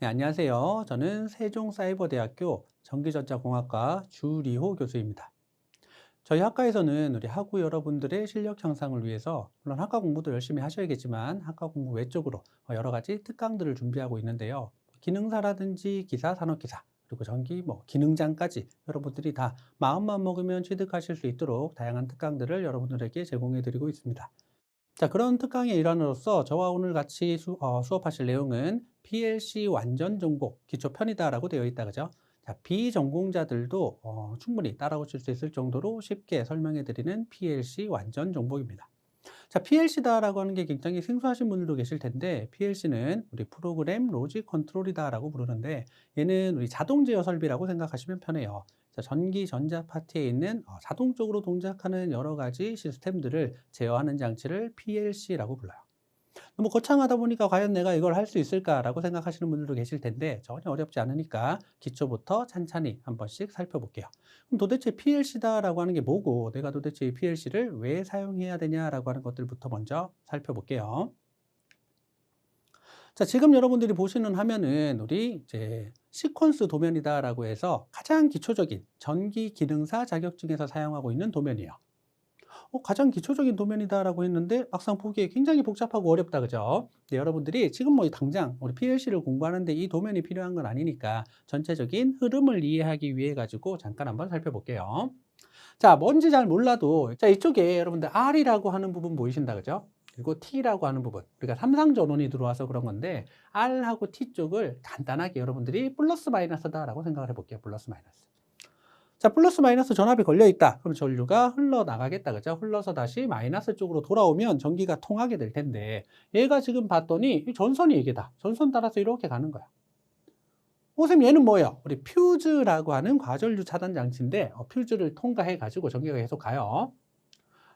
네, 안녕하세요. 저는 세종사이버대학교 전기전자공학과 주리호 교수입니다. 저희 학과에서는 우리 학우 여러분들의 실력 향상을 위해서 물론 학과 공부도 열심히 하셔야겠지만 학과 공부 외적으로 여러 가지 특강들을 준비하고 있는데요. 기능사라든지 기사, 산업기사, 그리고 전기, 뭐 기능장까지 여러분들이 다 마음만 먹으면 취득하실 수 있도록 다양한 특강들을 여러분들에게 제공해 드리고 있습니다. 자, 그런 특강의 일환으로서 저와 오늘 같이 수, 어, 수업하실 내용은 PLC 완전 정복 기초 편이다라고 되어 있다 그죠? 자, 비전공자들도 어, 충분히 따라오실 수 있을 정도로 쉽게 설명해 드리는 PLC 완전 정복입니다. 자, PLC다라고 하는 게 굉장히 생소하신 분들도 계실 텐데 PLC는 우리 프로그램 로직 컨트롤이다라고 부르는데 얘는 우리 자동 제어 설비라고 생각하시면 편해요. 자, 전기 전자 파트에 있는 어, 자동적으로 동작하는 여러 가지 시스템들을 제어하는 장치를 PLC라고 불러요. 너무 거창하다 보니까 과연 내가 이걸 할 수 있을까라고 생각하시는 분들도 계실 텐데 전혀 어렵지 않으니까 기초부터 찬찬히 한 번씩 살펴볼게요. 그럼 도대체 PLC다라고 하는 게 뭐고 내가 도대체 이 PLC를 왜 사용해야 되냐라고 하는 것들부터 먼저 살펴볼게요. 자, 지금 여러분들이 보시는 화면은 우리 이제 시퀀스 도면이다라고 해서 가장 기초적인 전기 기능사 자격증에서 사용하고 있는 도면이에요. 어, 가장 기초적인 도면이다라고 했는데 막상 보기에 굉장히 복잡하고 어렵다 그죠? 네, 여러분들이 지금 뭐 당장 우리 PLC를 공부하는데 이 도면이 필요한 건 아니니까 전체적인 흐름을 이해하기 위해 가지고 잠깐 한번 살펴볼게요. 자, 뭔지 잘 몰라도 자 이쪽에 여러분들 R이라고 하는 부분 보이신다 그죠? 그리고 T라고 하는 부분 우리가 삼상 전원이 들어와서 그런 건데 R하고 T 쪽을 간단하게 여러분들이 플러스 마이너스다라고 생각을 해볼게요. 플러스 마이너스. 자, 플러스 마이너스 전압이 걸려 있다. 그럼 전류가 흘러나가겠다. 그죠? 흘러서 다시 마이너스 쪽으로 돌아오면 전기가 통하게 될 텐데 얘가 지금 봤더니 이 전선이 이게다. 전선 따라서 이렇게 가는 거야. 어, 선생님 얘는 뭐예요? 우리 퓨즈라고 하는 과전류 차단 장치인데 어, 퓨즈를 통과해 가지고 전기가 계속 가요.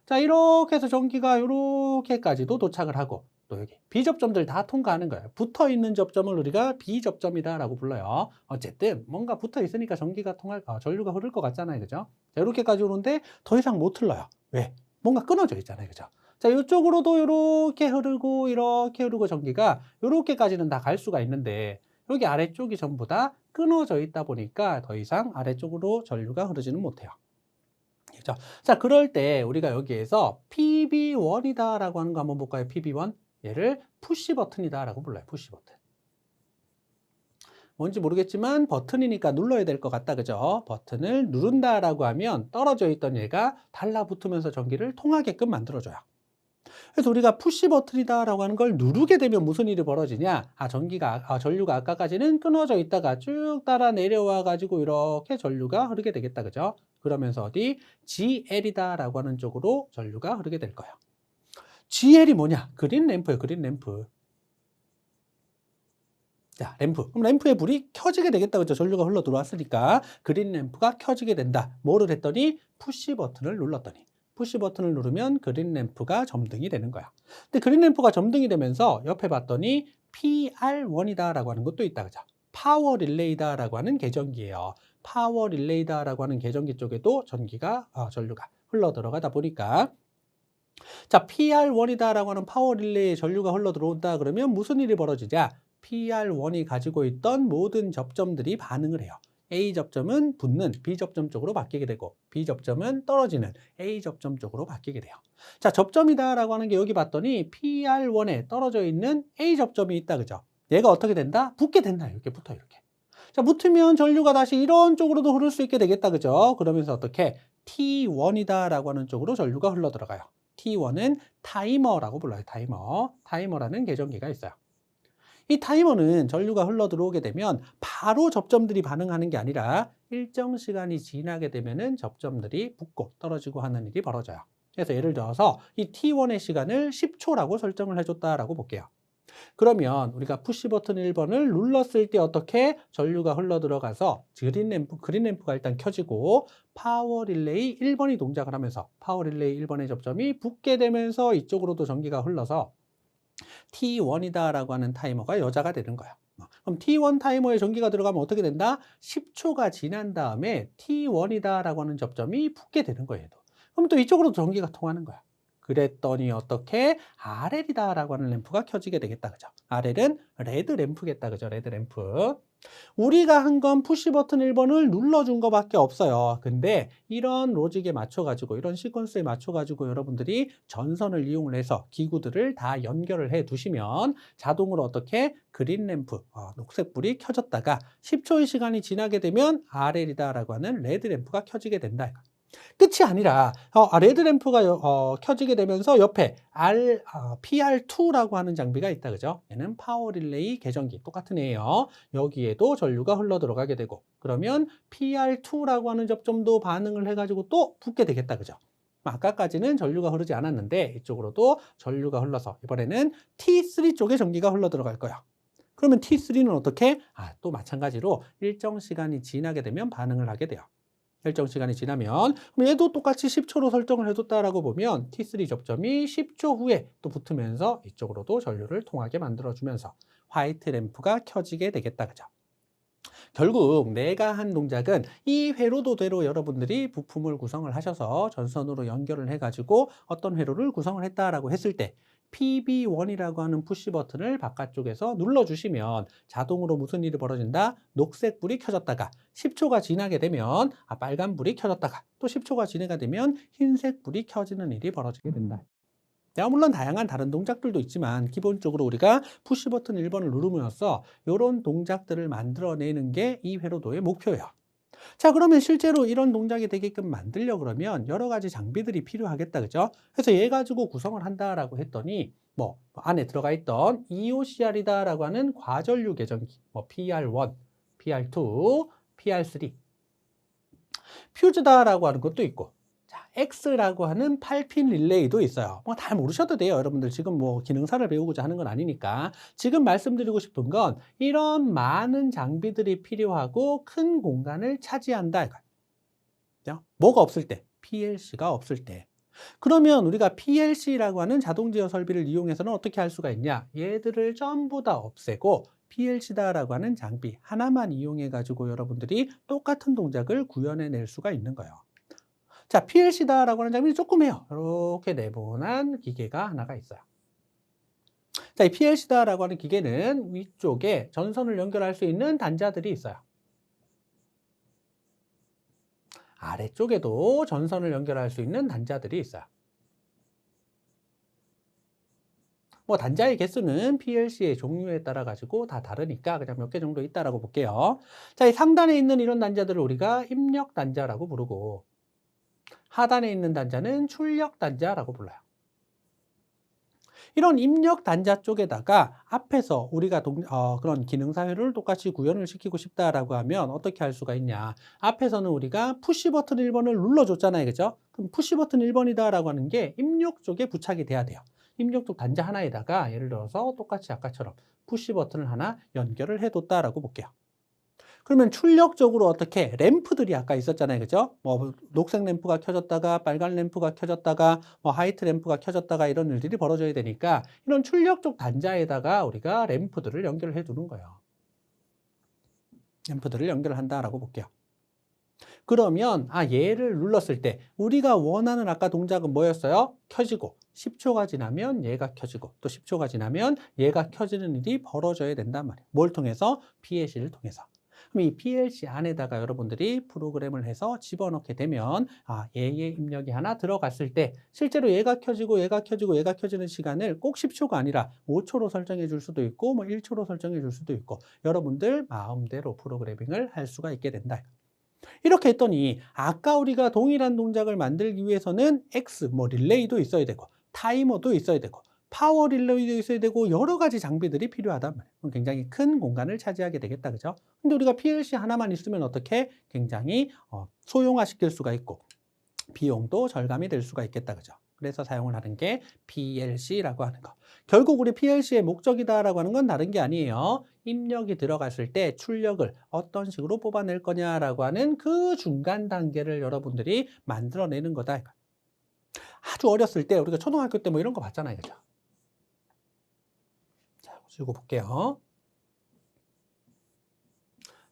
자, 이렇게 해서 전기가 이렇게까지도 도착을 하고 또 여기 비접점들 다 통과하는 거예요. 붙어 있는 접점을 우리가 비접점이다라고 불러요. 어쨌든 뭔가 붙어 있으니까 전기가 통할, 어, 전류가 흐를 것 같잖아요, 그죠? 자, 이렇게까지 오는데 더 이상 못 흘러요. 왜? 뭔가 끊어져 있잖아요, 그죠? 자, 이쪽으로도 이렇게 흐르고 이렇게 흐르고 전기가 이렇게까지는 다 갈 수가 있는데 여기 아래쪽이 전부 다 끊어져 있다 보니까 더 이상 아래쪽으로 전류가 흐르지는 못해요. 그죠? 자, 그럴 때 우리가 여기에서 PB1이다라고 하는 거 한번 볼까요? PB1. 얘를 푸시 버튼이다라고 불러요. 푸시 버튼. 뭔지 모르겠지만 버튼이니까 눌러야 될 것 같다. 그죠? 버튼을 누른다라고 하면 떨어져 있던 얘가 달라붙으면서 전기를 통하게끔 만들어줘요. 그래서 우리가 푸시 버튼이다라고 하는 걸 누르게 되면 무슨 일이 벌어지냐? 아, 전기가, 아, 전류가 아까까지는 끊어져 있다가 쭉 따라 내려와 가지고 이렇게 전류가 흐르게 되겠다. 그죠? 그러면서 어디 GL이다라고 하는 쪽으로 전류가 흐르게 될 거예요. GL이 뭐냐? 그린 램프예요. 그린 램프. 자, 램프. 그럼 램프의 불이 켜지게 되겠다. 그죠? 전류가 흘러 들어왔으니까 그린 램프가 켜지게 된다. 뭐를 했더니 푸시 버튼을 눌렀더니 푸시 버튼을 누르면 그린 램프가 점등이 되는 거야. 근데 그린 램프가 점등이 되면서 옆에 봤더니 PR1이다라고 하는 것도 있다. 그죠? 파워 릴레이다라고 하는 계전기예요. 파워 릴레이다라고 하는 계전기 쪽에도 전기가 어, 전류가 흘러 들어가다 보니까 자, PR1이다라고 하는 파워 릴레이에 전류가 흘러 들어온다 그러면 무슨 일이 벌어지냐? PR1이 가지고 있던 모든 접점들이 반응을 해요. A 접점은 붙는 B 접점 쪽으로 바뀌게 되고 B 접점은 떨어지는 A 접점 쪽으로 바뀌게 돼요. 자, 접점이다라고 하는 게 여기 봤더니 PR1에 떨어져 있는 A 접점이 있다 그죠? 얘가 어떻게 된다? 붙게 된다. 이렇게 붙어 이렇게. 자, 붙으면 전류가 다시 이런 쪽으로도 흐를 수 있게 되겠다 그죠? 그러면서 어떻게 T1이다라고 하는 쪽으로 전류가 흘러 들어가요. T1은 타이머라고 불러요. 타이머. 타이머라는 계정기가 있어요. 이 타이머는 전류가 흘러 들어오게 되면 바로 접점들이 반응하는 게 아니라 일정 시간이 지나게 되면은 접점들이 붙고 떨어지고 하는 일이 벌어져요. 그래서 예를 들어서 이 T1의 시간을 10초라고 설정을 해줬다라고 볼게요. 그러면 우리가 푸시 버튼 1번을 눌렀을 때 어떻게 전류가 흘러 들어가서 그린 램프, 그린 램프가 일단 켜지고 파워 릴레이 1번이 동작을 하면서 파워 릴레이 1번의 접점이 붙게 되면서 이쪽으로도 전기가 흘러서 T1이다라고 하는 타이머가 여자가 되는 거야. 그럼 T1 타이머에 전기가 들어가면 어떻게 된다? 10초가 지난 다음에 T1이다라고 하는 접점이 붙게 되는 거예요. 그럼 또 이쪽으로 전기가 통하는 거야. 그랬더니 어떻게 RL이다라고 하는 램프가 켜지게 되겠다. 그죠? RL은 레드 램프겠다. 그죠? 레드 램프. 우리가 한 건 푸시 버튼 1번을 눌러준 것밖에 없어요. 근데 이런 로직에 맞춰가지고, 이런 시퀀스에 맞춰가지고 여러분들이 전선을 이용을 해서 기구들을 다 연결을 해 두시면 자동으로 어떻게 그린 램프, 어, 녹색 불이 켜졌다가 10초의 시간이 지나게 되면 RL이다라고 하는 레드 램프가 켜지게 된다. 끝이 아니라 어, 아, 레드 램프가 여- 어, 켜지게 되면서 옆에 R, 어, PR2라고 하는 장비가 있다 그죠? 얘는 파워 릴레이 계정기 똑같은 애예요. 여기에도 전류가 흘러 들어가게 되고 그러면 PR2라고 하는 접점도 반응을 해가지고 또 붙게 되겠다 그죠? 아까까지는 전류가 흐르지 않았는데 이쪽으로도 전류가 흘러서 이번에는 T3 쪽에 전기가 흘러 들어갈 거야. 그러면 T3는 어떻게? 아, 또 마찬가지로 일정 시간이 지나게 되면 반응을 하게 돼요. 일정 시간이 지나면 그럼 얘도 똑같이 10초로 설정을 해뒀다라고 보면 T3 접점이 10초 후에 또 붙으면서 이쪽으로도 전류를 통하게 만들어주면서 화이트 램프가 켜지게 되겠다 그죠? 결국 내가 한 동작은 이 회로 도대로 여러분들이 부품을 구성을 하셔서 전선으로 연결을 해가지고 어떤 회로를 구성을 했다라고 했을 때 PB1이라고 하는 푸시 버튼을 바깥쪽에서 눌러주시면 자동으로 무슨 일이 벌어진다? 녹색 불이 켜졌다가 10초가 지나게 되면 아, 빨간 불이 켜졌다가 또 10초가 지나게 되면 흰색 불이 켜지는 일이 벌어지게 된다. 야, 물론 다양한 다른 동작들도 있지만 기본적으로 우리가 푸시 버튼 1번을 누르면서 이런 동작들을 만들어내는 게 이 회로도의 목표예요. 자, 그러면 실제로 이런 동작이 되게끔 만들려 그러면 여러 가지 장비들이 필요하겠다, 그죠? 그래서 얘 가지고 구성을 한다라고 했더니 뭐 안에 들어가 있던 EOCR이다라고 하는 과전류 계전기, 뭐 PR1, PR2, PR3, 퓨즈다라고 하는 것도 있고, 자, X라고 하는 8핀 릴레이도 있어요. 뭐 다 모르셔도 돼요. 여러분들 지금 뭐 기능사를 배우고자 하는 건 아니니까. 지금 말씀드리고 싶은 건 이런 많은 장비들이 필요하고 큰 공간을 차지한다. 이거예요. 뭐가 없을 때? PLC가 없을 때. 그러면 우리가 PLC라고 하는 자동 제어 설비를 이용해서는 어떻게 할 수가 있냐? 얘들을 전부 다 없애고 PLC다라고 하는 장비 하나만 이용해 가지고 여러분들이 똑같은 동작을 구현해 낼 수가 있는 거예요. 자, PLC다라고 하는 장비는 조그매요. 이렇게 네모난 기계가 하나가 있어요. 자, 이 PLC다라고 하는 기계는 위쪽에 전선을 연결할 수 있는 단자들이 있어요. 아래쪽에도 전선을 연결할 수 있는 단자들이 있어요. 뭐 단자의 개수는 PLC의 종류에 따라 가지고 다 다르니까 그냥 몇 개 정도 있다라고 볼게요. 자, 이 상단에 있는 이런 단자들을 우리가 입력 단자라고 부르고 하단에 있는 단자는 출력 단자라고 불러요. 이런 입력 단자 쪽에다가 앞에서 우리가 동, 어, 그런 기능 사 회로를 똑같이 구현을 시키고 싶다라고 하면 어떻게 할 수가 있냐. 앞에서는 우리가 푸시 버튼 1번을 눌러줬잖아요. 그죠? 그럼 푸시 버튼 1번이다라고 하는 게 입력 쪽에 부착이 돼야 돼요. 입력 쪽 단자 하나에다가 예를 들어서 똑같이 아까처럼 푸시 버튼을 하나 연결을 해뒀다라고 볼게요. 그러면 출력적으로 어떻게 램프들이 아까 있었잖아요. 그죠? 뭐 녹색 램프가 켜졌다가 빨간 램프가 켜졌다가 뭐 화이트 램프가 켜졌다가 이런 일들이 벌어져야 되니까 이런 출력적 단자에다가 우리가 램프들을 연결해 두는 거예요. 램프들을 연결한다라고 볼게요. 그러면 아 얘를 눌렀을 때 우리가 원하는 아까 동작은 뭐였어요? 켜지고 10초가 지나면 얘가 켜지고 또 10초가 지나면 얘가 켜지는 일이 벌어져야 된단 말이에요. 뭘 통해서? PLC를 통해서. 이 PLC 안에다가 여러분들이 프로그램을 해서 집어넣게 되면 아, 얘의 입력이 하나 들어갔을 때 실제로 얘가 켜지고 얘가 켜지고 얘가 켜지는 시간을 꼭 10초가 아니라 5초로 설정해 줄 수도 있고 뭐 1초로 설정해 줄 수도 있고 여러분들 마음대로 프로그래밍을 할 수가 있게 된다. 이렇게 했더니 아까 우리가 동일한 동작을 만들기 위해서는 X 뭐 릴레이도 있어야 되고 타이머도 있어야 되고 파워 릴레이도 있어야 되고 여러 가지 장비들이 필요하단 말이에요. 굉장히 큰 공간을 차지하게 되겠다. 그죠? 근데 우리가 PLC 하나만 있으면 어떻게 굉장히 어, 소형화 시킬 수가 있고 비용도 절감이 될 수가 있겠다. 그죠? 그래서 사용을 하는 게 PLC라고 하는 거. 결국 우리 PLC의 목적이다라고 하는 건 다른 게 아니에요. 입력이 들어갔을 때 출력을 어떤 식으로 뽑아낼 거냐라고 하는 그 중간 단계를 여러분들이 만들어내는 거다. 아주 어렸을 때 우리가 초등학교 때 뭐 이런 거 봤잖아요. 그죠? 자, 보시고 볼게요.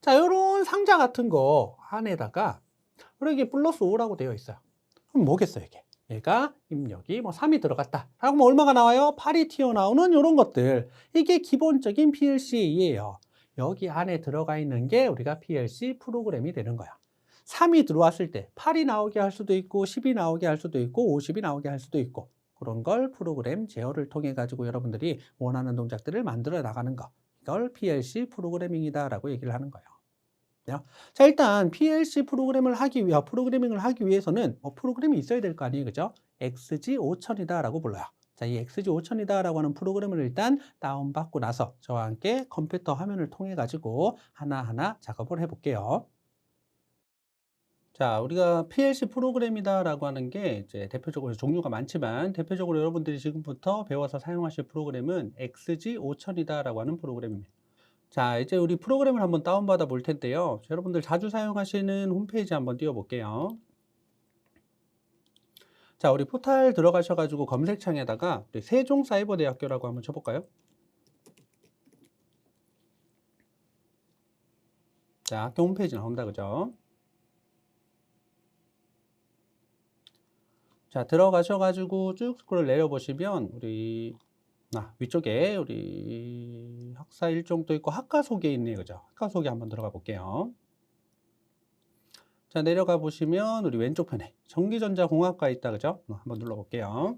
자, 요런 상자 같은 거 안에다가 이렇게 플러스 5라고 되어 있어요. 그럼 뭐겠어요, 이게? 얘가 입력이 뭐 3이 들어갔다. 라고 뭐 얼마가 나와요? 8이 튀어나오는 이런 것들. 이게 기본적인 PLC이에요. 여기 안에 들어가 있는 게 우리가 PLC 프로그램이 되는 거야. 3이 들어왔을 때 8이 나오게 할 수도 있고 10이 나오게 할 수도 있고 50이 나오게 할 수도 있고 그런 걸 프로그램 제어를 통해 가지고 여러분들이 원하는 동작들을 만들어 나가는 거. 이걸 PLC 프로그래밍이다라고 얘기를 하는 거예요. 자, 일단 PLC 프로그램을 하기 위해 프로그래밍을 하기 위해서는 뭐 프로그램이 있어야 될 거 아니에요. 그죠? XG5000이다라고 불러요. 자, 이 XG5000이다라고 하는 프로그램을 일단 다운받고 나서 저와 함께 컴퓨터 화면을 통해 가지고 하나하나 작업을 해 볼게요. 자, 우리가 PLC 프로그램이다라고 하는 게 이제 대표적으로 종류가 많지만 대표적으로 여러분들이 지금부터 배워서 사용하실 프로그램은 XG5000이다라고 하는 프로그램입니다. 자, 이제 우리 프로그램을 한번 다운받아 볼 텐데요. 여러분들 자주 사용하시는 홈페이지 한번 띄워볼게요. 자, 우리 포탈 들어가셔가지고 검색창에다가 세종사이버대학교라고 한번 쳐볼까요? 자, 학교 홈페이지 나온다, 그죠? 자, 들어가셔가지고 쭉 스크롤 내려보시면 우리 아, 위쪽에 우리 학사 일정도 있고 학과 소개 있네요. 그죠? 학과 소개 한번 들어가 볼게요. 자, 내려가 보시면 우리 왼쪽 편에 전기전자 공학과 있다. 그죠? 어, 한번 눌러 볼게요.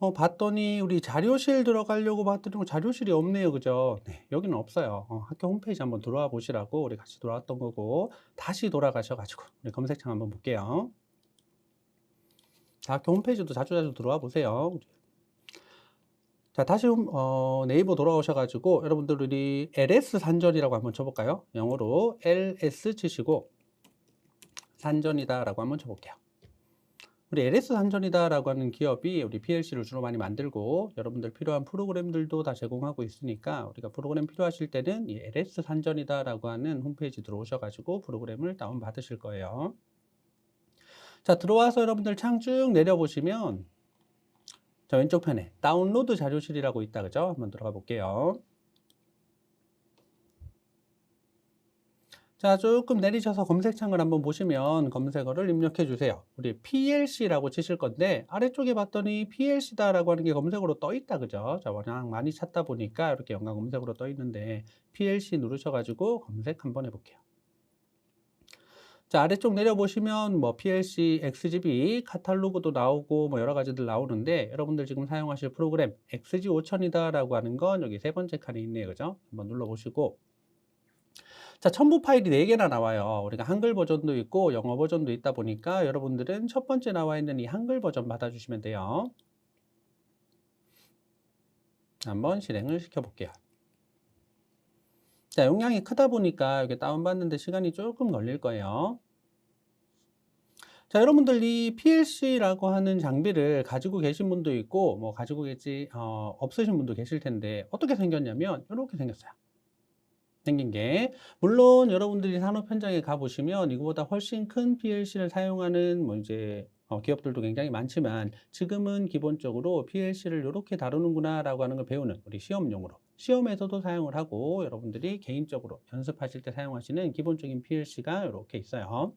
어, 봤더니 우리 자료실 들어가려고 봤더니 뭐 자료실이 없네요. 그죠? 네, 여기는 없어요. 어, 학교 홈페이지 한번 들어와 보시라고 우리 같이 돌아왔던 거고 다시 돌아가셔 가지고 우리 검색창 한번 볼게요. 자, 학교 홈페이지도 자주자주 들어와 보세요. 자, 다시 홈- 어, 네이버 돌아오셔가지고 여러분들 우리 LS 산전이라고 한번 쳐볼까요? 영어로 LS 치시고 산전이다라고 한번 쳐볼게요. 우리 LS 산전이다라고 하는 기업이 우리 PLC를 주로 많이 만들고 여러분들 필요한 프로그램들도 다 제공하고 있으니까 우리가 프로그램 필요하실 때는 이 LS 산전이다라고 하는 홈페이지 들어오셔가지고 프로그램을 다운 받으실 거예요. 자, 들어와서 여러분들 창 쭉 내려보시면 자, 왼쪽 편에 다운로드 자료실이라고 있다. 그죠? 한번 들어가 볼게요. 자, 조금 내리셔서 검색창을 한번 보시면 검색어를 입력해 주세요. 우리 PLC라고 치실 건데 아래쪽에 봤더니 PLC다라고 하는 게 검색어로 떠 있다. 그죠? 자, 워낙 많이 찾다 보니까 이렇게 연관 검색어로 떠 있는데 PLC 누르셔 가지고 검색 한번 해 볼게요. 자, 아래쪽 내려보시면 뭐 PLC, XGB, 카탈로그도 나오고 뭐 여러 가지들 나오는데 여러분들 지금 사용하실 프로그램 XG5000이다라고 하는 건 여기 세 번째 칸에 있네요. 그죠? 한번 눌러보시고 자, 첨부 파일이 4개나 나와요. 우리가 한글 버전도 있고 영어 버전도 있다 보니까 여러분들은 첫 번째 나와 있는 이 한글 버전 받아주시면 돼요. 한번 실행을 시켜볼게요. 자, 용량이 크다 보니까 이게 다운받는데 시간이 조금 걸릴 거예요. 자, 여러분들 이 PLC라고 하는 장비를 가지고 계신 분도 있고, 뭐 가지고 계지, 어, 없으신 분도 계실 텐데, 어떻게 생겼냐면, 이렇게 생겼어요. 생긴 게, 물론 여러분들이 산업 현장에 가보시면 이거보다 훨씬 큰 PLC를 사용하는 뭐 이제 어, 기업들도 굉장히 많지만 지금은 기본적으로 PLC를 이렇게 다루는구나 라고 하는 걸 배우는 우리 시험용으로 시험에서도 사용을 하고 여러분들이 개인적으로 연습하실 때 사용하시는 기본적인 PLC가 이렇게 있어요.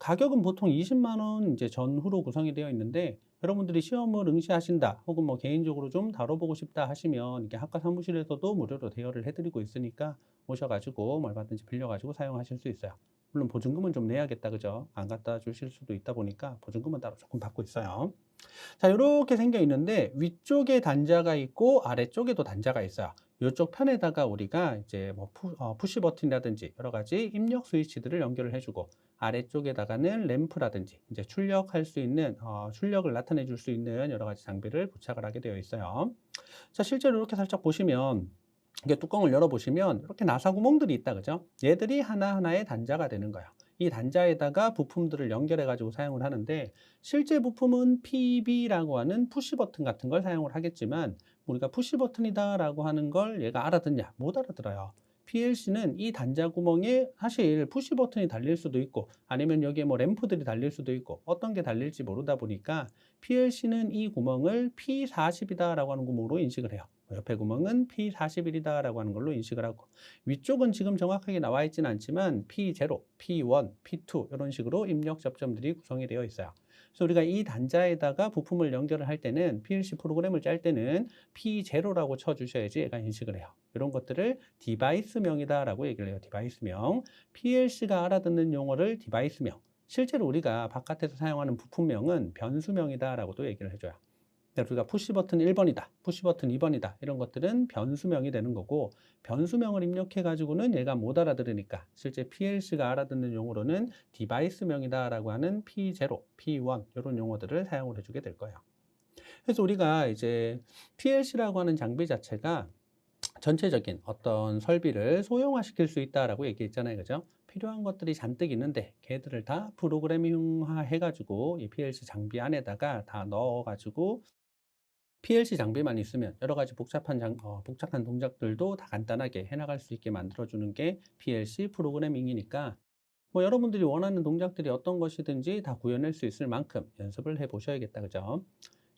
가격은 보통 20만 원 이제 전후로 구성이 되어 있는데 여러분들이 시험을 응시하신다 혹은 뭐 개인적으로 좀 다뤄보고 싶다 하시면 이게 학과 사무실에서도 무료로 대여를 해드리고 있으니까 오셔가지고 뭐 얼마든지 빌려가지고 사용하실 수 있어요. 물론 보증금은 좀 내야겠다 그죠? 안 갖다 주실 수도 있다 보니까 보증금은 따로 조금 받고 있어요. 자 이렇게 생겨 있는데 위쪽에 단자가 있고 아래쪽에도 단자가 있어요. 이쪽 편에다가 우리가 이제 뭐 푸, 어, 푸시 버튼이라든지 여러 가지 입력 스위치들을 연결을 해주고 아래쪽에다가는 램프라든지 이제 출력할 수 있는 어, 출력을 나타내 줄 수 있는 여러 가지 장비를 부착을 하게 되어 있어요. 자 실제로 이렇게 살짝 보시면 이게 뚜껑을 열어보시면 이렇게 나사 구멍들이 있다 그죠? 얘들이 하나하나의 단자가 되는 거예요. 이 단자에다가 부품들을 연결해 가지고 사용을 하는데 실제 부품은 PB라고 하는 푸시 버튼 같은 걸 사용을 하겠지만 우리가 푸시 버튼이다 라고 하는 걸 얘가 알아듣냐 못 알아들어요. PLC는 이 단자 구멍에 사실 푸시 버튼이 달릴 수도 있고 아니면 여기에 뭐 램프들이 달릴 수도 있고 어떤 게 달릴지 모르다 보니까 PLC는 이 구멍을 P40이다 라고 하는 구멍으로 인식을 해요. 뭐 옆에 구멍은 P41이다라고 하는 걸로 인식을 하고 위쪽은 지금 정확하게 나와 있지는 않지만 P0, P1, P2 이런 식으로 입력 접점들이 구성이 되어 있어요. 그래서 우리가 이 단자에다가 부품을 연결을 할 때는 PLC 프로그램을 짤 때는 P0라고 쳐주셔야지 얘가 인식을 해요. 이런 것들을 디바이스명이다라고 얘기를 해요. 디바이스명. PLC가 알아듣는 용어를 디바이스명. 실제로 우리가 바깥에서 사용하는 부품명은 변수명이다라고도 얘기를 해줘요. 그러니까 우리가 푸시 버튼 1번이다, 푸시 버튼 2번이다 이런 것들은 변수명이 되는 거고 변수명을 입력해 가지고는 얘가 못 알아들으니까 실제 PLC가 알아듣는 용어로는 디바이스명이다라고 하는 P0, P1 이런 용어들을 사용을 해주게 될 거예요. 그래서 우리가 이제 PLC라고 하는 장비 자체가 전체적인 어떤 설비를 소형화시킬 수 있다라고 얘기했잖아요, 그죠? 필요한 것들이 잔뜩 있는데 걔들을 다 프로그래밍화 해가지고 이 PLC 장비 안에다가 다 넣어가지고 PLC 장비만 있으면 여러 가지 복잡한 장, 어, 복잡한 동작들도 다 간단하게 해나갈 수 있게 만들어주는 게 PLC 프로그래밍이니까 뭐 여러분들이 원하는 동작들이 어떤 것이든지 다 구현할 수 있을 만큼 연습을 해 보셔야겠다 그죠?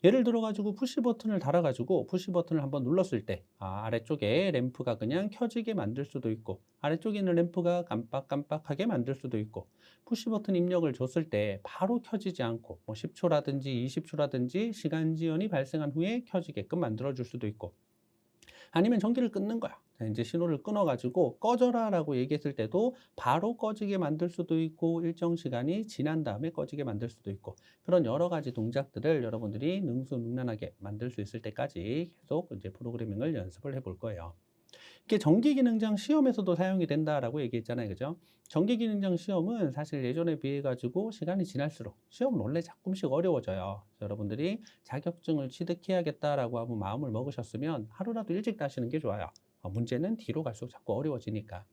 예를 들어 가지고 푸시 버튼을 달아 가지고 푸시 버튼을 한번 눌렀을 때 아, 아래쪽에 램프가 그냥 켜지게 만들 수도 있고 아래쪽에 있는 램프가 깜빡깜빡하게 만들 수도 있고 푸시 버튼 입력을 줬을 때 바로 켜지지 않고 뭐 10초라든지 20초라든지 시간 지연이 발생한 후에 켜지게끔 만들어 줄 수도 있고 아니면 전기를 끊는 거야. 자, 이제 신호를 끊어가지고 꺼져라 라고 얘기했을 때도 바로 꺼지게 만들 수도 있고 일정 시간이 지난 다음에 꺼지게 만들 수도 있고 그런 여러 가지 동작들을 여러분들이 능수능란하게 만들 수 있을 때까지 계속 이제 프로그래밍을 연습을 해볼 거예요. 이게 전기기능장 시험에서도 사용이 된다라고 얘기했잖아요. 그죠? 전기기능장 시험은 사실 예전에 비해 가지고 시간이 지날수록 시험은 원래 조금씩 어려워져요. 여러분들이 자격증을 취득해야겠다라고 하고 마음을 먹으셨으면 하루라도 일찍 따시는 게 좋아요. 어, 문제는 뒤로 갈수록 자꾸 어려워지니까.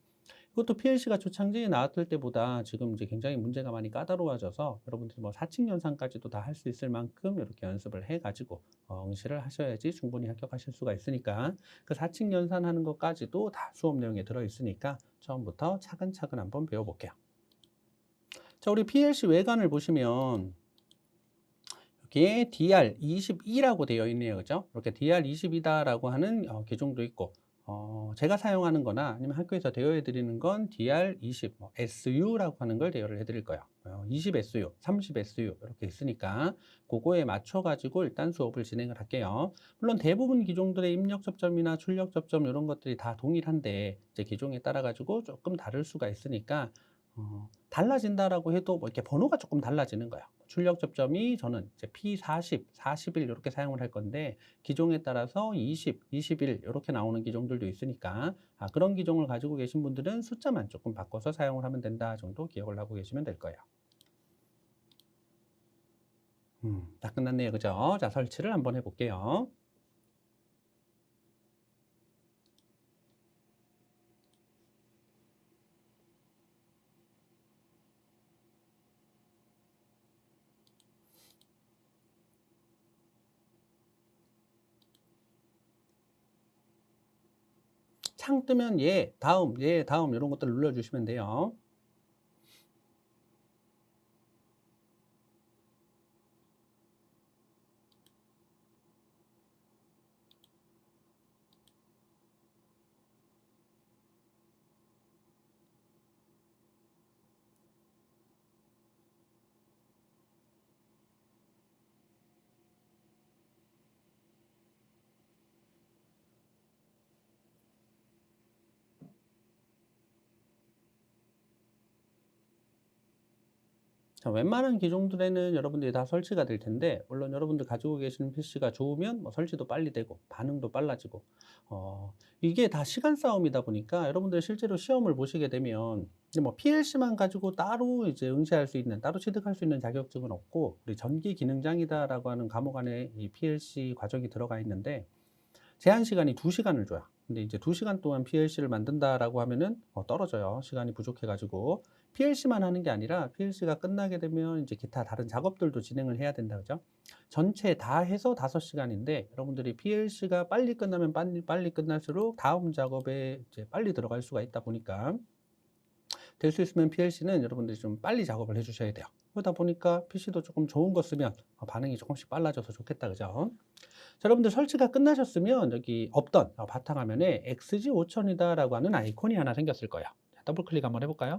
이것도 PLC가 초창기에 나왔을 때보다 지금 이제 굉장히 문제가 많이 까다로워져서 여러분들이 뭐 사칙 연산까지도 다 할 수 있을 만큼 이렇게 연습을 해가지고 어, 응시를 하셔야지 충분히 합격하실 수가 있으니까 그 사칙 연산하는 것까지도 다 수업 내용에 들어 있으니까 처음부터 차근차근 한번 배워볼게요. 자, 우리 PLC 외관을 보시면 여기에 DR22라고 되어 있네요. 그죠? 이렇게 DR22다라고 하는 어, 계종도 있고 어, 제가 사용하는 거나 아니면 학교에서 대여해 드리는 건 DR20, 뭐 SU라고 하는 걸 대여를 해 드릴 거예요. 어, 20SU, 30SU 이렇게 있으니까 그거에 맞춰 가지고 일단 수업을 진행을 할게요. 물론 대부분 기종들의 입력 접점이나 출력 접점 이런 것들이 다 동일한데 이제 기종에 따라 가지고 조금 다를 수가 있으니까 어, 달라진다라고 해도 뭐 이렇게 번호가 조금 달라지는 거예요. 출력 접점이 저는 이제 P40, 41 이렇게 사용을 할 건데 기종에 따라서 20, 21 이렇게 나오는 기종들도 있으니까 아, 그런 기종을 가지고 계신 분들은 숫자만 조금 바꿔서 사용을 하면 된다 정도 기억을 하고 계시면 될 거예요. 음, 다 끝났네요. 그죠? 자, 설치를 한번 해볼게요. 창 뜨면 예, 다음, 예, 다음 이런 것들 눌러주시면 돼요. 자, 웬만한 기종들에는 여러분들이 다 설치가 될 텐데, 물론 여러분들 가지고 계시는 PC가 좋으면 뭐 설치도 빨리 되고, 반응도 빨라지고, 어, 이게 다 시간 싸움이다 보니까 여러분들 실제로 시험을 보시게 되면, 뭐 PLC만 가지고 따로 이제 응시할 수 있는, 따로 취득할 수 있는 자격증은 없고, 우리 전기 기능장이다라고 하는 과목 안에 이 PLC 과정이 들어가 있는데, 제한 시간이 2시간을 줘요. 근데 이제 2시간 동안 PLC를 만든다라고 하면은 어, 떨어져요. 시간이 부족해가지고. PLC만 하는 게 아니라 PLC가 끝나게 되면 이제 기타 다른 작업들도 진행을 해야 된다. 그죠? 전체 다 해서 5시간인데 여러분들이 PLC가 빨리 끝나면 빨리, 빨리 끝날수록 다음 작업에 이제 빨리 들어갈 수가 있다 보니까 될 수 있으면 PLC는 여러분들이 좀 빨리 작업을 해 주셔야 돼요. 그러다 보니까 PC도 조금 좋은 거 쓰면 어, 반응이 조금씩 빨라져서 좋겠다, 그죠? 자, 여러분들 설치가 끝나셨으면 여기 없던 어, 바탕화면에 XG5000이다라고 하는 아이콘이 하나 생겼을 거예요. 자, 더블 클릭 한번 해볼까요?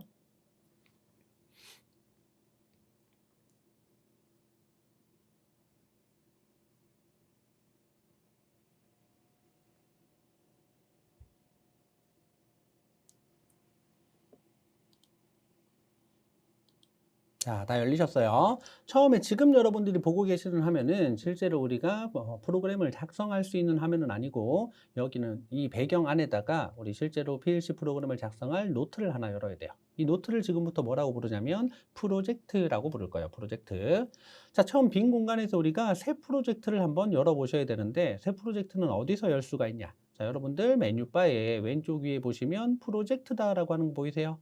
자, 다 열리셨어요. 처음에 지금 여러분들이 보고 계시는 화면은 실제로 우리가 뭐 프로그램을 작성할 수 있는 화면은 아니고 여기는 이 배경 안에다가 우리 실제로 PLC 프로그램을 작성할 노트를 하나 열어야 돼요. 이 노트를 지금부터 뭐라고 부르냐면 프로젝트라고 부를 거예요. 프로젝트. 자, 처음 빈 공간에서 우리가 새 프로젝트를 한번 열어보셔야 되는데 새 프로젝트는 어디서 열 수가 있냐? 자, 여러분들 메뉴바에 왼쪽 위에 보시면 프로젝트다라고 하는 거 보이세요?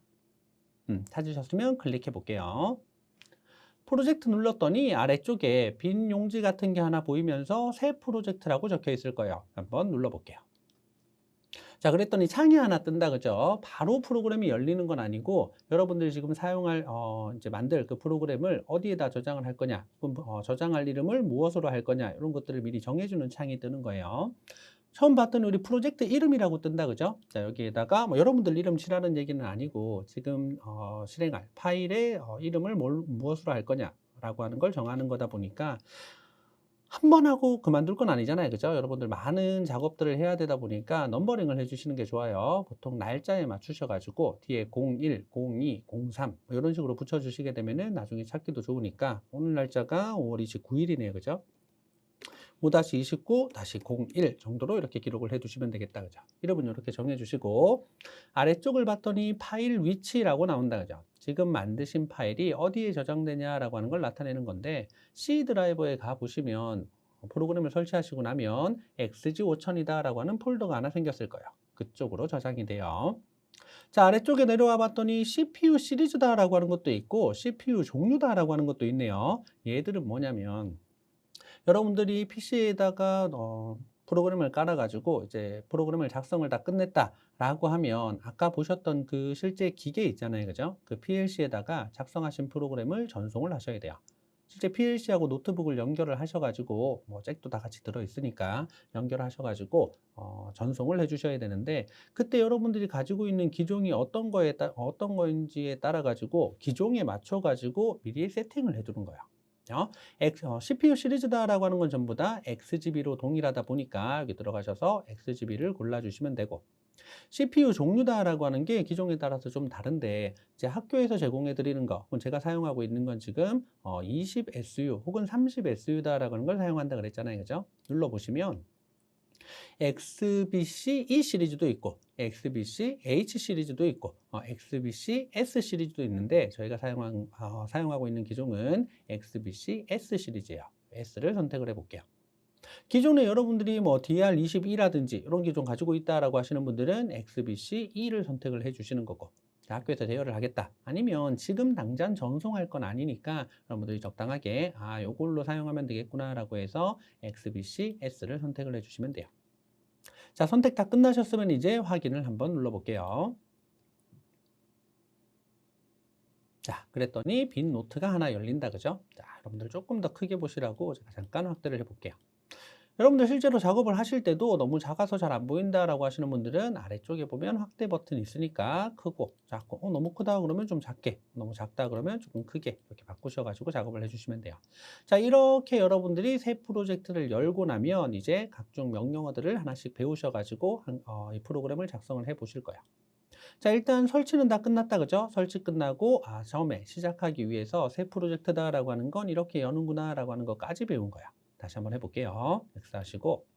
음, 찾으셨으면 클릭해 볼게요. 프로젝트 눌렀더니 아래쪽에 빈 용지 같은 게 하나 보이면서 새 프로젝트라고 적혀 있을 거예요. 한번 눌러볼게요. 자, 그랬더니 창이 하나 뜬다, 그죠? 바로 프로그램이 열리는 건 아니고 여러분들이 지금 사용할, 어, 이제 만들 그 프로그램을 어디에다 저장을 할 거냐, 그럼 어, 저장할 이름을 무엇으로 할 거냐, 이런 것들을 미리 정해주는 창이 뜨는 거예요. 처음 봤던 우리 프로젝트 이름이라고 뜬다, 그죠? 자, 여기에다가 뭐 여러분들 이름 칠하는 얘기는 아니고 지금 어, 실행할 파일의 어, 이름을 뭘, 무엇으로 할 거냐라고 하는 걸 정하는 거다 보니까 한 번 하고 그만둘 건 아니잖아요. 그죠? 여러분들 많은 작업들을 해야 되다 보니까 넘버링을 해주시는 게 좋아요. 보통 날짜에 맞추셔 가지고 뒤에 01, 02, 03 이런 식으로 붙여주시게 되면은 나중에 찾기도 좋으니까 오늘 날짜가 5월 29일이네요. 그죠? 5-29-01 정도로 이렇게 기록을 해 두시면 되겠다. 그죠? 이름은 이렇게 정해 주시고 아래쪽을 봤더니 파일 위치라고 나온다. 그죠? 지금 만드신 파일이 어디에 저장되냐라고 하는 걸 나타내는 건데 C 드라이버에 가 보시면 프로그램을 설치하시고 나면 XG5000이다라고 하는 폴더가 하나 생겼을 거예요. 그쪽으로 저장이 돼요. 자, 아래쪽에 내려와 봤더니 CPU 시리즈다라고 하는 것도 있고 CPU 종류다라고 하는 것도 있네요. 얘들은 뭐냐면 여러분들이 PC에다가 어, 프로그램을 깔아가지고 이제 프로그램을 작성을 다 끝냈다라고 하면 아까 보셨던 그 실제 기계 있잖아요, 그죠? 그 PLC에다가 작성하신 프로그램을 전송을 하셔야 돼요. 실제 PLC하고 노트북을 연결을 하셔가지고 뭐 잭도 다 같이 들어있으니까 연결하셔가지고 어, 전송을 해주셔야 되는데 그때 여러분들이 가지고 있는 기종이 어떤 거에 따, 어떤 거인지에 따라 가지고 기종에 맞춰 가지고 미리 세팅을 해두는 거예요. 어, CPU 시리즈다라고 하는 건 전부 다 XGB로 동일하다 보니까 여기 들어가셔서 XGB를 골라주시면 되고 CPU 종류다라고 하는 게 기종에 따라서 좀 다른데 이제 학교에서 제공해 드리는 거, 제가 사용하고 있는 건 지금 20SU 혹은 30SU다라고 하는 걸 사용한다 그랬잖아요. 그죠? 눌러 보시면 XBC E 시리즈도 있고 XBC H 시리즈도 있고 어, XBC S 시리즈도 있는데 저희가 사용한, 어, 사용하고 있는 기종은 XBC S 시리즈예요. S를 선택을 해볼게요. 기존에 여러분들이 뭐 DR22라든지 이런 기종 가지고 있다라고 하시는 분들은 XBC E를 선택을 해주시는 거고 학교에서 대여를 하겠다. 아니면 지금 당장 전송할 건 아니니까 여러분들이 적당하게 아 요걸로 사용하면 되겠구나 라고 해서 XBC S를 선택을 해주시면 돼요. 자, 선택 다 끝나셨으면 이제 확인을 한번 눌러볼게요. 자, 그랬더니 빈 노트가 하나 열린다, 그죠? 자, 여러분들 조금 더 크게 보시라고 제가 잠깐 확대를 해볼게요. 여러분들 실제로 작업을 하실 때도 너무 작아서 잘 안 보인다라고 하시는 분들은 아래쪽에 보면 확대 버튼이 있으니까 크고 작고 어, 너무 크다 그러면 좀 작게 너무 작다 그러면 조금 크게 이렇게 바꾸셔가지고 작업을 해주시면 돼요. 자 이렇게 여러분들이 새 프로젝트를 열고 나면 이제 각종 명령어들을 하나씩 배우셔가지고 한, 어, 이 프로그램을 작성을 해 보실 거예요. 자 일단 설치는 다 끝났다 그죠? 설치 끝나고 아 처음에 시작하기 위해서 새 프로젝트다라고 하는 건 이렇게 여는구나 라고 하는 것까지 배운 거야. 다시 한번 해볼게요. X 하시고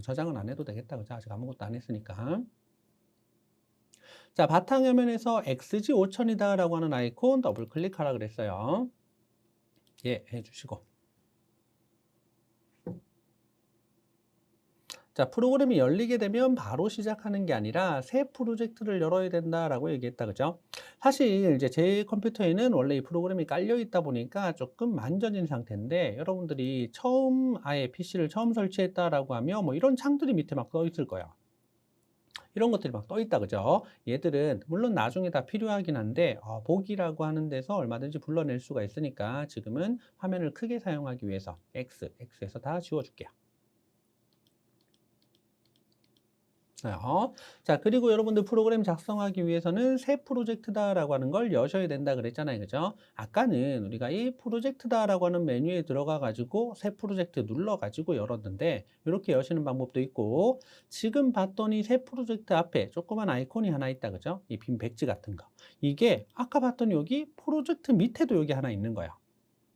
저장은 안 해도 되겠다. 그죠? 아직 아무것도 안 했으니까. 자, 바탕화면에서 XG5000이다 라고 하는 아이콘 더블 클릭하라 그랬어요. 예, 해주시고. 자, 프로그램이 열리게 되면 바로 시작하는 게 아니라 새 프로젝트를 열어야 된다라고 얘기했다. 그죠? 사실 이제 제 컴퓨터에는 원래 이 프로그램이 깔려 있다 보니까 조금 만전인 상태인데 여러분들이 처음 아예 PC를 처음 설치했다라고 하면 뭐 이런 창들이 밑에 막 떠 있을 거예요. 이런 것들이 막 떠 있다 그죠? 얘들은 물론 나중에 다 필요하긴 한데 어, 보기라고 하는 데서 얼마든지 불러낼 수가 있으니까 지금은 화면을 크게 사용하기 위해서 X, X에서 다 지워줄게요. 어, 자, 그리고 여러분들 프로그램 작성하기 위해서는 새 프로젝트다라고 하는 걸 여셔야 된다 그랬잖아요. 그죠? 아까는 우리가 이 프로젝트다라고 하는 메뉴에 들어가 가지고 새 프로젝트 눌러 가지고 열었는데 이렇게 여시는 방법도 있고 지금 봤더니 새 프로젝트 앞에 조그만 아이콘이 하나 있다. 그죠? 이 빈 백지 같은 거. 이게 아까 봤더니 여기 프로젝트 밑에도 여기 하나 있는 거예요.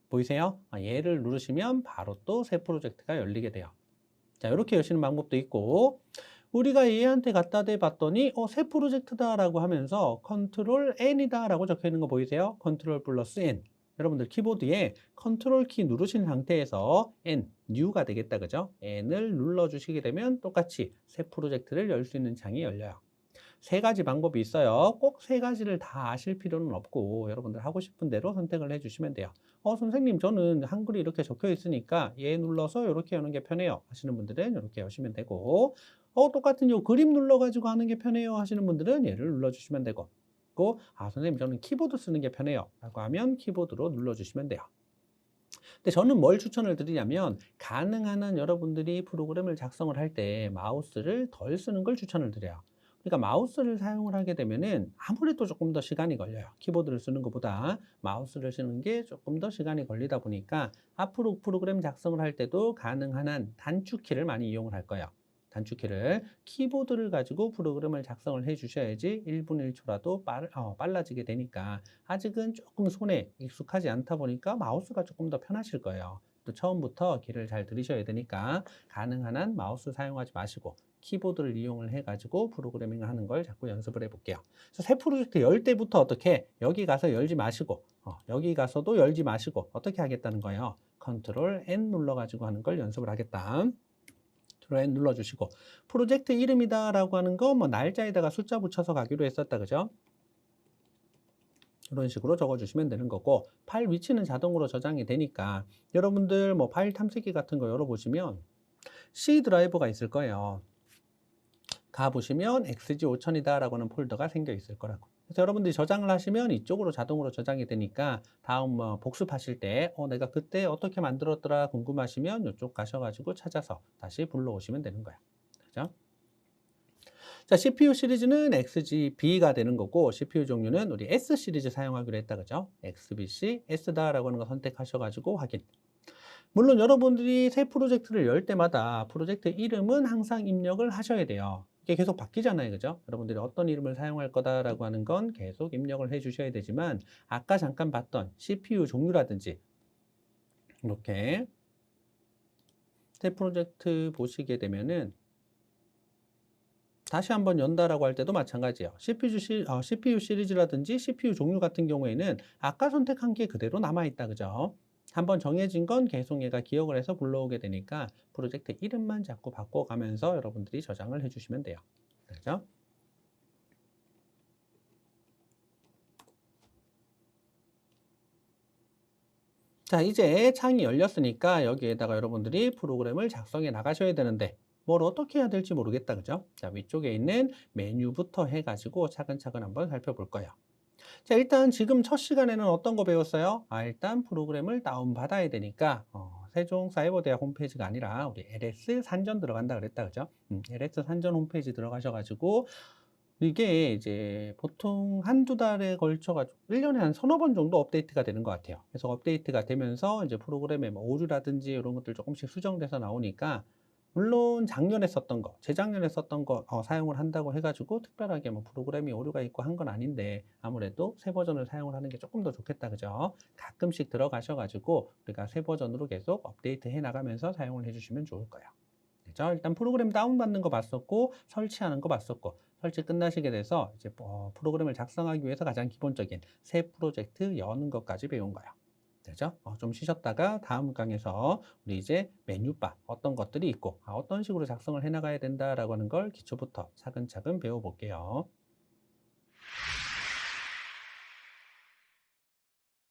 보이세요? 아, 얘를 누르시면 바로 또 새 프로젝트가 열리게 돼요. 자, 이렇게 여시는 방법도 있고 우리가 얘한테 갖다 대 봤더니 어, 새 프로젝트다라고 하면서 컨트롤 N이다라고 적혀 있는 거 보이세요? 컨트롤 플러스 N. 여러분들 키보드에 컨트롤 키 누르신 상태에서 N, New가 되겠다 그죠? N을 눌러 주시게 되면 똑같이 새 프로젝트를 열 수 있는 창이 열려요. 세 가지 방법이 있어요. 꼭 세 가지를 다 아실 필요는 없고 여러분들 하고 싶은 대로 선택을 해주시면 돼요. 어 선생님 저는 한글이 이렇게 적혀 있으니까 얘 눌러서 이렇게 여는 게 편해요 하시는 분들은 이렇게 여시면 되고 어 똑같은 요 그림 눌러가지고 하는 게 편해요 하시는 분들은 얘를 눌러주시면 되고 또, 아 선생님 저는 키보드 쓰는 게 편해요 라고 하면 키보드로 눌러주시면 돼요. 근데 저는 뭘 추천을 드리냐면 가능한 한 여러분들이 프로그램을 작성을 할 때 마우스를 덜 쓰는 걸 추천을 드려요. 그러니까 마우스를 사용을 하게 되면은 아무래도 조금 더 시간이 걸려요. 키보드를 쓰는 것보다 마우스를 쓰는 게 조금 더 시간이 걸리다 보니까 앞으로 프로그램 작성을 할 때도 가능한 한 단축키를 많이 이용을 할 거예요. 단축키를 키보드를 가지고 프로그램을 작성을 해 주셔야지 1분 1초라도 빨, 어, 빨라지게 되니까 아직은 조금 손에 익숙하지 않다 보니까 마우스가 조금 더 편하실 거예요. 또 처음부터 길을 잘 들이셔야 되니까 가능한 한 마우스 사용하지 마시고 키보드를 이용을 해가지고 프로그래밍을 하는 걸 자꾸 연습을 해볼게요. 그래서 새 프로젝트 열 때부터 어떻게 여기 가서 열지 마시고 어, 여기 가서도 열지 마시고 어떻게 하겠다는 거예요. 컨트롤 N 눌러가지고 하는 걸 연습을 하겠다. N 눌러주시고 프로젝트 이름이다라고 하는 거 뭐 날짜에다가 숫자 붙여서 가기로 했었다 그죠? 이런 식으로 적어주시면 되는 거고 파일 위치는 자동으로 저장이 되니까 여러분들 뭐 파일 탐색기 같은 거 열어보시면 C 드라이브가 있을 거예요. 가보시면 XG5000이다 라고 하는 폴더가 생겨 있을 거라고. 그래서 여러분들이 저장을 하시면 이쪽으로 자동으로 저장이 되니까 다음 뭐 복습하실 때 어, 내가 그때 어떻게 만들었더라 궁금하시면 이쪽 가셔가지고 찾아서 다시 불러오시면 되는 거야. 그죠? 자, CPU 시리즈는 XGB가 되는 거고 CPU 종류는 우리 S 시리즈 사용하기로 했다 그죠? XBC S다라고 하는 거 선택하셔가지고 확인. 물론 여러분들이 새 프로젝트를 열 때마다 프로젝트 이름은 항상 입력을 하셔야 돼요. 이게 계속 바뀌잖아요. 그죠? 여러분들이 어떤 이름을 사용할 거다라고 하는 건 계속 입력을 해 주셔야 되지만 아까 잠깐 봤던 CPU 종류라든지 이렇게 새 프로젝트 보시게 되면은 다시 한번 연다라고 할 때도 마찬가지예요. CPU, 시, 어, CPU 시리즈라든지 CPU 종류 같은 경우에는 아까 선택한 게 그대로 남아있다. 그죠? 한번 정해진 건 계속 얘가 기억을 해서 불러오게 되니까 프로젝트 이름만 자꾸 바꿔가면서 여러분들이 저장을 해주시면 돼요. 그죠? 자, 이제 창이 열렸으니까 여기에다가 여러분들이 프로그램을 작성해 나가셔야 되는데 뭘 어떻게 해야 될지 모르겠다. 그죠? 자, 위쪽에 있는 메뉴부터 해가지고 차근차근 한번 살펴볼 거예요. 자, 일단 지금 첫 시간에는 어떤 거 배웠어요? 아, 일단 프로그램을 다운받아야 되니까, 어, 세종사이버대학 홈페이지가 아니라 우리 LS 산전 들어간다 그랬다. 그죠? 음, LS 산전 홈페이지 들어가셔가지고, 이게 이제 보통 한두 달에 걸쳐가지고 1년에 한 서너 번 정도 업데이트가 되는 것 같아요. 그래서 업데이트가 되면서 이제 프로그램의 뭐 오류라든지 이런 것들 조금씩 수정돼서 나오니까 물론 작년에 썼던 거, 재작년에 썼던 거 어, 사용을 한다고 해가지고 특별하게 뭐 프로그램이 오류가 있고 한 건 아닌데 아무래도 새 버전을 사용을 하는 게 조금 더 좋겠다 그죠? 가끔씩 들어가셔가지고 우리가 새 버전으로 계속 업데이트 해 나가면서 사용을 해주시면 좋을 거예요. 그죠? 일단 프로그램 다운받는 거 봤었고 설치하는 거 봤었고 설치 끝나시게 돼서 이제 어, 프로그램을 작성하기 위해서 가장 기본적인 새 프로젝트 여는 것까지 배운 거예요. 되죠? 어, 좀 쉬셨다가 다음 강에서 우리 이제 메뉴바 어떤 것들이 있고 아, 어떤 식으로 작성을 해나가야 된다라고 하는 걸 기초부터 차근차근 배워볼게요.